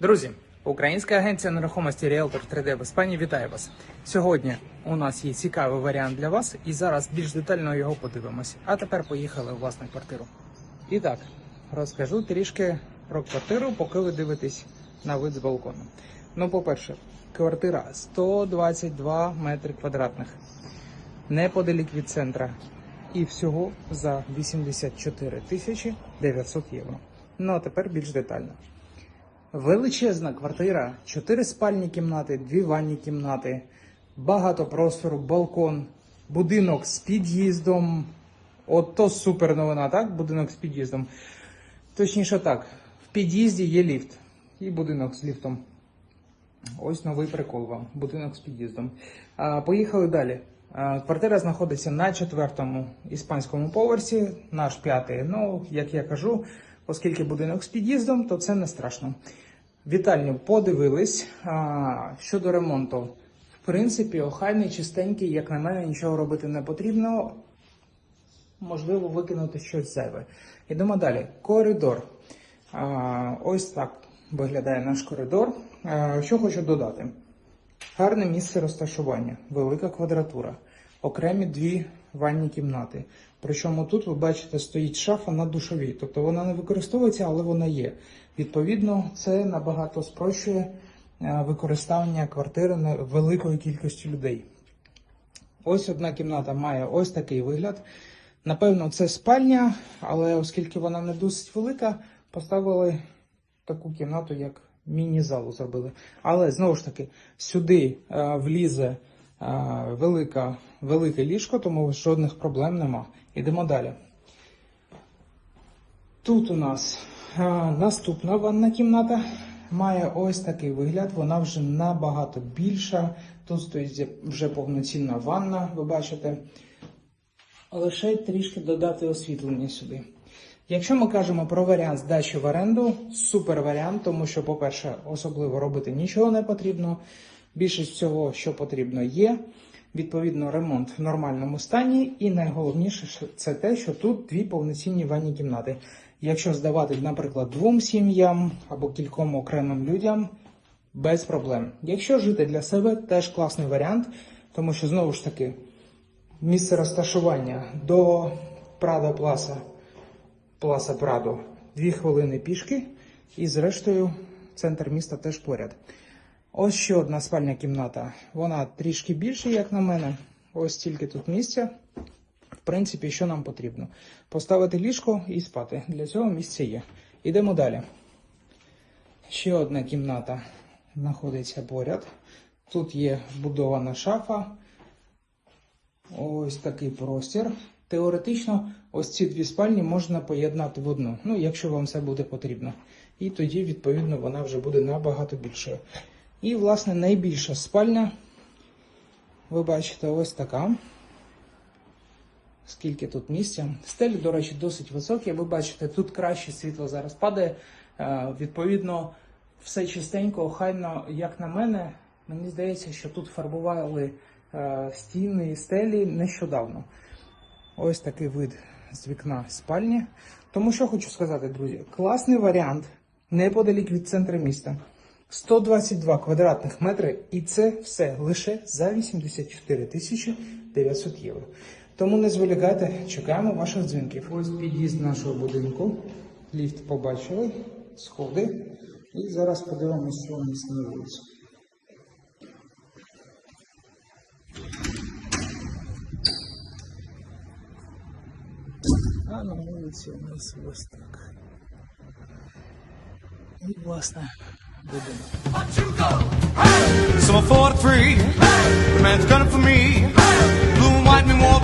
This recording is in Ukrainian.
Друзі, українська агенція нерухомості Realtor 3D в Іспанії вітає вас. Сьогодні у нас є цікавий варіант для вас, і зараз більш детально його подивимось. А тепер поїхали у власну квартиру. І так, розкажу трішки про квартиру, поки ви дивитесь на вид з балкону. Ну, по-перше, квартира 122 метри квадратних, неподалік від центра. І всього за 84 тисячі 900 євро. Ну а тепер більш детально. Величезна квартира, 4 спальні кімнати, 2 ванні кімнати, багато простору, балкон, будинок з під'їздом. От то супер новина, так? Будинок з під'їздом. Точніше так, в під'їзді є ліфт і будинок з ліфтом. Ось новий прикол вам. Будинок з під'їздом. Поїхали далі. А, квартира знаходиться на четвертому іспанському поверсі, наш п'ятий. Ну, як я кажу, оскільки будинок з під'їздом, то це не страшно. Вітальню подивились. Щодо ремонту, в принципі, охайний, чистенький, як на мене, нічого робити не потрібно. Можливо, викинути щось зайве. Йдемо далі. Коридор. Ось так виглядає наш коридор. Що хочу додати? Гарне місце розташування, велика квадратура, окремі дві ванні кімнати. Причому тут ви бачите, стоїть шафа на душовій, тобто вона не використовується, але вона є. Відповідно, це набагато спрощує е, використання квартири на великою кількістю людей. Ось одна кімната має ось такий вигляд. Напевно, це спальня, але оскільки вона не досить велика, поставили таку кімнату, як міні-залу зробили. Але знову ж таки, сюди е, влізе велика, велике ліжко, тому жодних проблем нема. Ідемо далі. Тут у нас наступна ванна кімната. Має ось такий вигляд, вона вже набагато більша. Тут стоїть вже повноцінна ванна, ви бачите. Лише трішки додати освітлення сюди. Якщо ми кажемо про варіант здачі в оренду, супер варіант, тому що, по-перше, особливо робити нічого не потрібно. Більшість всього, що потрібно, є. Відповідно, ремонт в нормальному стані. І найголовніше це те, що тут дві повноцінні ванні кімнати. Якщо здавати, наприклад, двом сім'ям або кільком окремим людям, без проблем. Якщо жити для себе, теж класний варіант, тому що знову ж таки місце розташування до Прада Пласа, Пласа Прадо, дві хвилини пішки, і зрештою центр міста теж поряд. Ось ще одна спальня кімната. Вона трішки більша, як на мене. Ось стільки тут місця. В принципі, що нам потрібно? Поставити ліжко і спати. Для цього місце є. Ідемо далі. Ще одна кімната знаходиться поряд. Тут є вбудована шафа. Ось такий простір. Теоретично, ось ці дві спальні можна поєднати в одну, ну, якщо вам це буде потрібно. І тоді, відповідно, вона вже буде набагато більшою. І, власне, найбільша спальня, ви бачите, ось така. Скільки тут місця. Стелі, до речі, досить високі. Ви бачите, тут краще світло зараз падає. Е, Відповідно, все чистенько, охайно, як на мене, мені здається, що тут фарбували е, стіни і стелі нещодавно. Ось такий вид з вікна спальні. Тому що хочу сказати, друзі, класний варіант неподалік від центру міста. 122 квадратних метри, і це все лише за 84 тисячі 900 євро. Тому не зволікайте, чекаємо ваших дзвінків. Ось під'їзд нашого будинку. Ліфт побачили, сходи. І зараз подивимося, що у нас на вулицю. А на вулиці у нас ось так. І, власне. So I'm 43, the man's gunning for me. Blue and white, me more